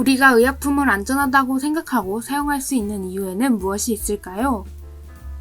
우리가 의약품을 안전하다고 생각하고 사용할 수 있는 이유에는 무엇이 있을까요?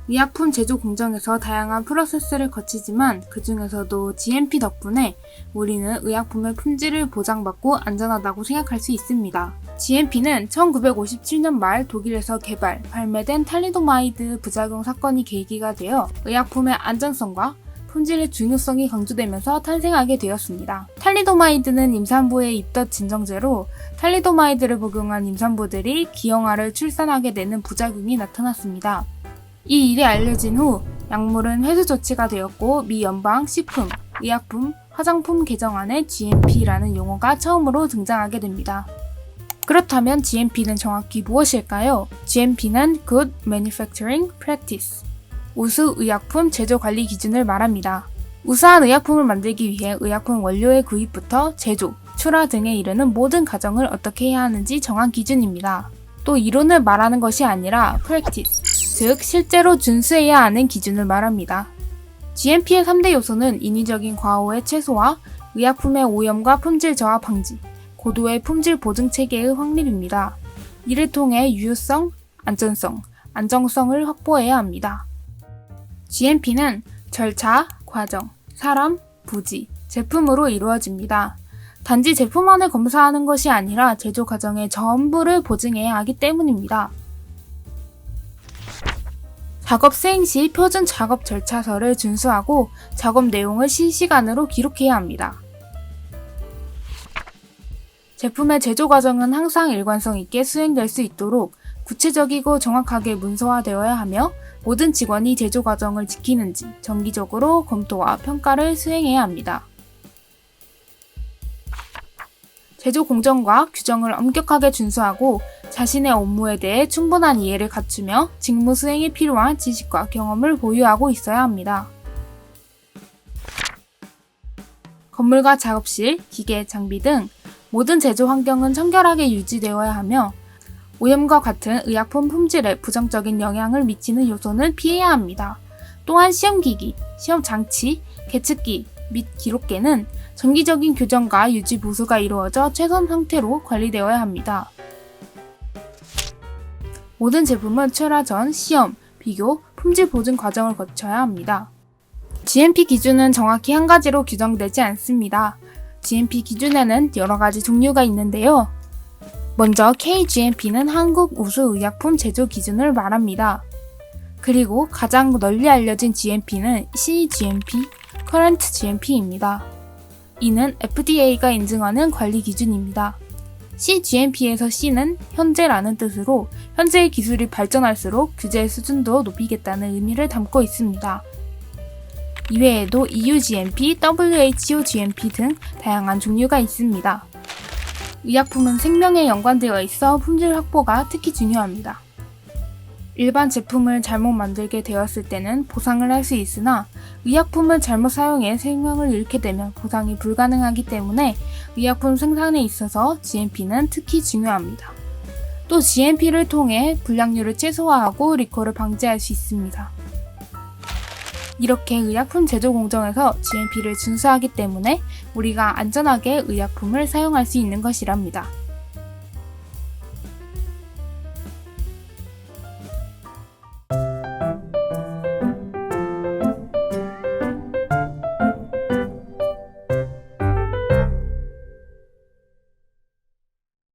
의약품 제조 공정에서 다양한 프로세스를 거치지만 그 중에서도 GMP 덕분에 우리는 의약품의 품질을 보장받고 안전하다고 생각할 수 있습니다. GMP는 1957년 말 독일에서 개발, 발매된 탈리도마이드 부작용 사건이 계기가 되어 의약품의 안전성과 품질의 중요성이 강조되면서 탄생하게 되었습니다. 탈리도마이드는 임산부의 입덧 진정제로 탈리도마이드를 복용한 임산부들이 기형아를 출산하게 되는 부작용이 나타났습니다. 이 일이 알려진 후 약물은 회수 조치가 되었고 미 연방 식품, 의약품, 화장품 개정안에 GMP라는 용어가 처음으로 등장하게 됩니다. 그렇다면 GMP는 정확히 무엇일까요? GMP는 Good Manufacturing Practice, 우수 의약품 제조 관리 기준을 말합니다. 우수한 의약품을 만들기 위해 의약품 원료의 구입부터 제조, 출하 등에 이르는 모든 과정을 어떻게 해야 하는지 정한 기준입니다. 또 이론을 말하는 것이 아니라 practice, 즉 실제로 준수해야 하는 기준을 말합니다. GMP의 3대 요소는 인위적인 과오의 최소화, 의약품의 오염과 품질 저하 방지, 고도의 품질 보증 체계의 확립입니다. 이를 통해 유효성, 안전성, 안정성을 확보해야 합니다. GMP는 절차, 과정, 사람, 부지, 제품으로 이루어집니다. 단지 제품만을 검사하는 것이 아니라 제조 과정의 전부를 보증해야 하기 때문입니다. 작업 수행 시 표준 작업 절차서를 준수하고 작업 내용을 실시간으로 기록해야 합니다. 제품의 제조 과정은 항상 일관성 있게 수행될 수 있도록 구체적이고 정확하게 문서화되어야 하며 모든 직원이 제조 과정을 지키는지 정기적으로 검토와 평가를 수행해야 합니다. 제조 공정과 규정을 엄격하게 준수하고 자신의 업무에 대해 충분한 이해를 갖추며 직무 수행에 필요한 지식과 경험을 보유하고 있어야 합니다. 건물과 작업실, 기계, 장비 등 모든 제조 환경은 청결하게 유지되어야 하며 오염과 같은 의약품 품질에 부정적인 영향을 미치는 요소는 피해야 합니다. 또한 시험기기, 시험 장치, 계측기 및 기록계는 정기적인 교정과 유지 보수가 이루어져 최선 상태로 관리되어야 합니다. 모든 제품은 출하 전 시험, 비교, 품질 보증 과정을 거쳐야 합니다. GMP 기준은 정확히 한 가지로 규정되지 않습니다. GMP 기준에는 여러 가지 종류가 있는데요. 먼저 KGMP는 한국 우수의약품 제조 기준을 말합니다. 그리고 가장 널리 알려진 GMP는 CGMP, Current GMP입니다. 이는 FDA가 인증하는 관리 기준입니다. CGMP에서 C는 현재라는 뜻으로 현재의 기술이 발전할수록 규제의 수준도 높이겠다는 의미를 담고 있습니다. 이외에도 EU GMP, WHO GMP 등 다양한 종류가 있습니다. 의약품은 생명에 연관되어 있어 품질 확보가 특히 중요합니다. 일반 제품을 잘못 만들게 되었을 때는 보상을 할 수 있으나 의약품을 잘못 사용해 생명을 잃게 되면 보상이 불가능하기 때문에 의약품 생산에 있어서 GMP는 특히 중요합니다. 또 GMP를 통해 불량률을 최소화하고 리콜을 방지할 수 있습니다. 이렇게 의약품 제조 공정에서 GMP를 준수하기 때문에 우리가 안전하게 의약품을 사용할 수 있는 것이랍니다.